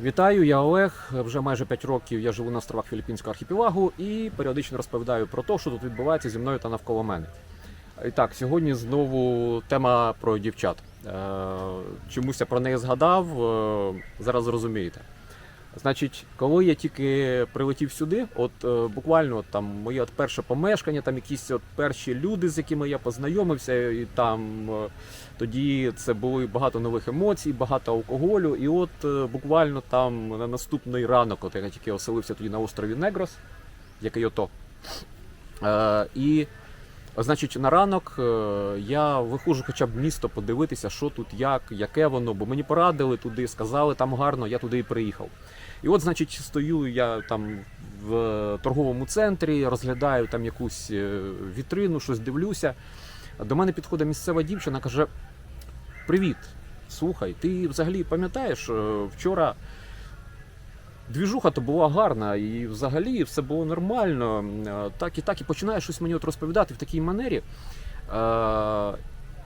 Вітаю, я Олег. Вже майже 5 років я живу на островах Філіппінського архіпелагу і періодично розповідаю про те, що тут відбувається зі мною та навколо мене. І так, сьогодні знову тема про дівчат. Е, Чомусь я про неї згадав, е, зараз зрозумієте. Значить, коли я тільки прилетів сюди, от е, буквально от, там моє от перше помешкання, там якісь от перші люди, з якими я познайомився, і там е, тоді це були багато нових емоцій, багато алкоголю. І от е, буквально там на наступний ранок, от я тільки оселився тоді на острові Негрос, який ото. Е, і Значить, на ранок е, я виходжу хоча б місто подивитися, що тут, як, яке воно, бо мені порадили туди, сказали, там гарно, я туди і приїхав. І от, значить, стою я там в торговому центрі, розглядаю там якусь е, вітрину, щось дивлюся. До мене підходить місцева дівчина, каже: Привіт, слухай, ти взагалі пам'ятаєш, е, вчора Двіжуха то була гарна, і взагалі все було нормально. Е, Так і так, і починає щось мені от розповідати в такій манері. Е,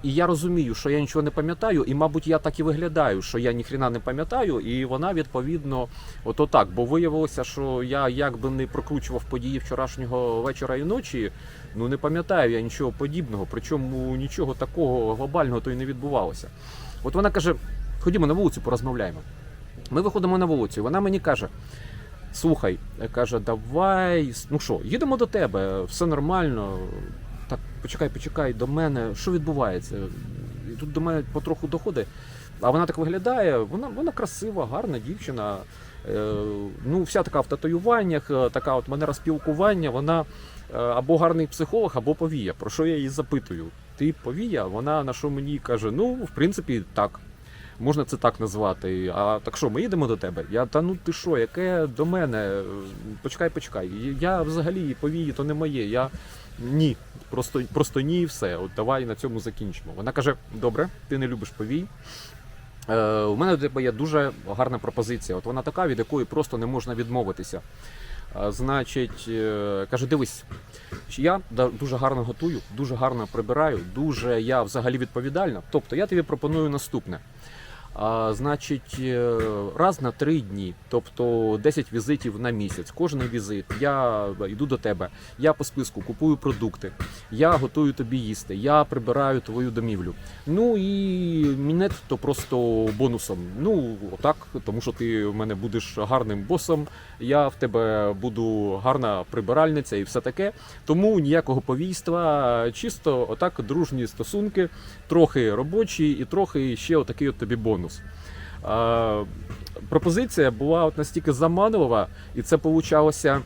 і я розумію, що я нічого не пам'ятаю, і, мабуть, я так і виглядаю, що я ніхрена не пам'ятаю, і вона відповідно, ото так. Бо виявилося, що я якби не прокручував події вчорашнього вечора і ночі, ну не пам'ятаю я нічого подібного, причому нічого такого глобального то й не відбувалося. От вона каже: ходімо на вулицю, порозмовляємо. Ми виходимо на вулицю, і вона мені каже: слухай, каже, давай, ну що, їдемо до тебе, все нормально. Так, почекай, почекай, до мене, що відбувається? І тут до мене потроху доходить. А вона так виглядає, вона, вона красива, гарна дівчина. Е, ну, вся така в татуюваннях, е, така от манера спілкування, вона е, або гарний психолог, або повія. Про що я її запитую? Ти повія? Вона на що мені каже: ну, в принципі, так. Можна це так назвати. А так що, ми їдемо до тебе? Я та ну ти що, яке до мене? Почекай, почекай. Я взагалі повії, то не моє. Я ні. Просто, просто ні, і все. От давай на цьому закінчимо. Вона каже: добре, ти не любиш повій. Е, у мене до тебе є дуже гарна пропозиція. От вона така, від якої просто не можна відмовитися. Е, Значить, е, каже, дивись, я дуже гарно готую, дуже гарно прибираю, дуже я взагалі відповідальна. Тобто я тобі пропоную наступне. А, значить, е, раз на три дні, тобто 10 візитів на місяць. Кожен візит я йду до тебе, я по списку купую продукти, я готую тобі їсти, я прибираю твою домівлю. Ну і мінет то просто бонусом. Ну отак, тому що ти в мене будеш гарним босом, я в тебе буду гарна прибиральниця і все таке. Тому ніякого повійства, чисто отак дружні стосунки, трохи робочі і трохи ще отакий от тобі бонус. А, пропозиція була от настільки заманлива, і це получалося.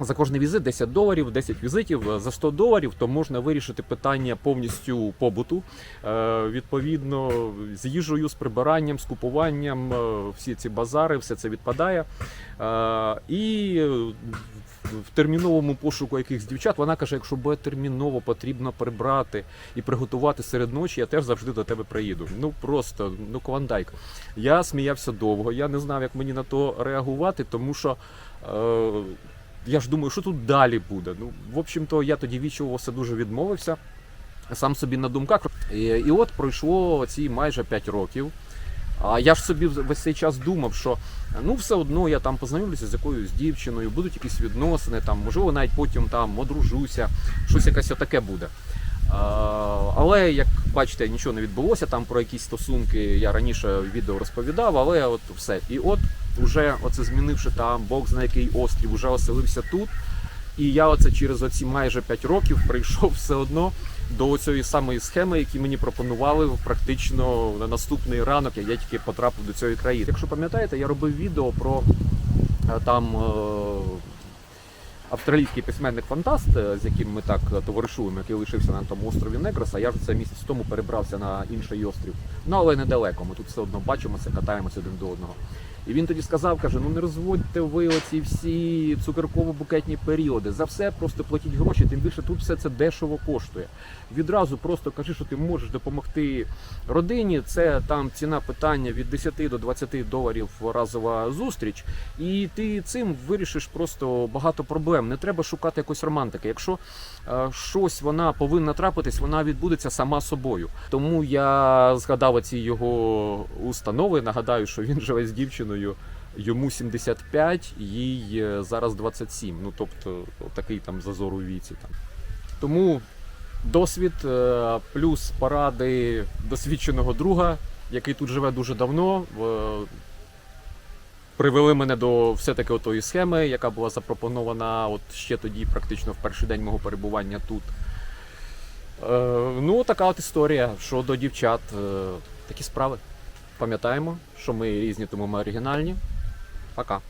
За кожний візит 10 доларів, 10 візитів за 100 доларів, то можна вирішити питання повністю побуту. Е, відповідно, з їжею, з прибиранням, з купуванням, е, всі ці базари, все це відпадає. Е, і в терміновому пошуку якихось дівчат вона каже: якщо буде терміново потрібно прибрати і приготувати серед ночі, я теж завжди до тебе приїду. Ну просто ну клондайк. Я сміявся довго, я не знав, як мені на то реагувати, тому що. Е, я ж думаю, що тут далі буде. Ну, в общем-то, я тоді відчувався дуже відмовився. Сам собі на думках. І, і от пройшло ці майже 5 років. А я ж собі весь цей час думав, що ну все одно я там познайомлюся з якоюсь дівчиною, будуть якісь відносини, там, можливо, навіть потім там одружуся, щось якесь отаке буде. Але як бачите, нічого не відбулося там про якісь стосунки. Я раніше в відео розповідав, але от все. І от уже оце змінивши там Бог зна який острів, уже оселився тут. І я оце через оці майже 5 років прийшов все одно до цієї самої схеми, які мені пропонували практично на наступний ранок, як я тільки потрапив до цієї країни. Якщо пам'ятаєте, я робив відео про е, там е, австралійський письменник фантаст, е, з яким ми так товаришуємо, який лишився на тому острові Негрос, а я ж це місяць тому перебрався на інший острів. Ну але недалеко. Ми тут все одно бачимося, катаємося один до одного. І він тоді сказав, каже: ну не розводьте ви оці всі цукерково-букетні періоди. За все просто платіть гроші, тим більше тут все це дешево коштує. Відразу просто кажи, що ти можеш допомогти родині. Це там ціна питання від 10 до 20 доларів разова зустріч. І ти цим вирішиш просто багато проблем. Не треба шукати якоїсь романтики. Якщо е, щось вона повинна трапитись, вона відбудеться сама собою. Тому я згадав ці його установи. Нагадаю, що він живе з дівчиною Йому 75, їй е, зараз 27. Ну тобто такий там зазор у віці. Там. Тому досвід е, плюс поради досвідченого друга, який тут живе дуже давно. Привели мене до все-таки отої схеми, яка була запропонована от ще тоді, практично в перший день мого перебування тут. Е, ну, така от історія. Щодо дівчат, е, такі справи. Пам'ятаємо, що ми різні, тому ми оригінальні. Пока.